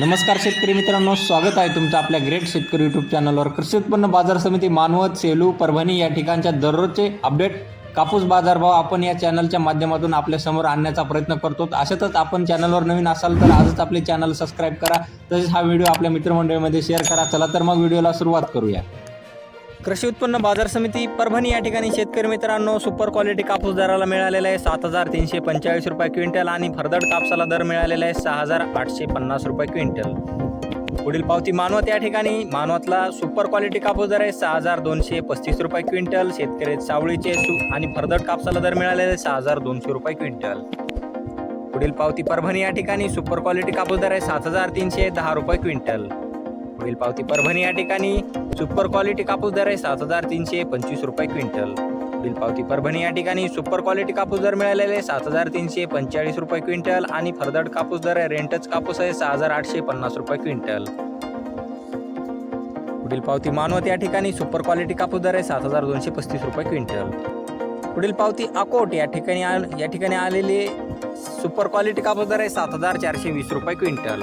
नमस्कार शेतकरी मित्रांनो स्वागत आहे तुमचं आपल्या ग्रेट शेतकरी युट्यूब चॅनलवर कृषी उत्पन्न बाजार समिती मानवत सेलू परभणी या ठिकाणच्या दररोजचे अपडेट कापूस बाजारभाव आपण या चॅनलच्या माध्यमातून आपल्यासमोर आणण्याचा प्रयत्न करतो. अशातच आपण चॅनलवर नवीन असाल तर आजच आपले चॅनल सबस्क्राईब करा. तसेच हा व्हिडिओ आपल्या मित्रमंडळीमध्ये शेअर करा. चला तर मग व्हिडिओला सुरुवात करूया. कृषी उत्पन्न बाजार समिती परभणी या ठिकाणी शेतकरी मित्रांनो सुपर क्वालिटी कापूस दराला मिळालेला आहे सात हजार तीनशे पंचेचाळीस रुपये क्विंटल आणि भरदड कापसाला दर मिळालेला आहे सहा हजार आठशे पन्नास रुपये क्विंटल. पुढील पावती मानवत या ठिकाणी. मानवतला सुपर क्वालिटी कापूस दर आहे सहा हजार दोनशे पस्तीस रुपये क्विंटल. शेतकरी सावळीचे आणि फरदड कापसाला दर मिळालेला आहे सहा हजार दोनशे रुपये क्विंटल. पुढील पावती परभणी या ठिकाणी. सुपर क्वालिटी कापूस दर आहे सात हजार तीनशे दहा रुपये क्विंटल. पुढील पावती परभणी या ठिकाणी. सुपर क्वालिटी कापूस दर आहे सात हजार तीनशे पंचवीस रुपये क्विंटल. बिल पावती परभणी या ठिकाणी. सुपर क्वालिटी कापूस दर मिळालेले आहे सात हजार तीनशे पंचेचाळीस रुपये क्विंटल आणि फरदड कापूस दर आहे रेंटच कापूस आहे सहा हजार आठशे पन्नास रुपये क्विंटल. पुढील पावती मानवत या ठिकाणी. सुपर क्वालिटी कापूस दर आहे सात हजार दोनशे पस्तीस रुपये क्विंटल. पुढील पावती अकोट या ठिकाणी या ठिकाणी आलेली सुपर क्वालिटी कापूस दर आहे सात हजार चारशे वीस रुपये क्विंटल.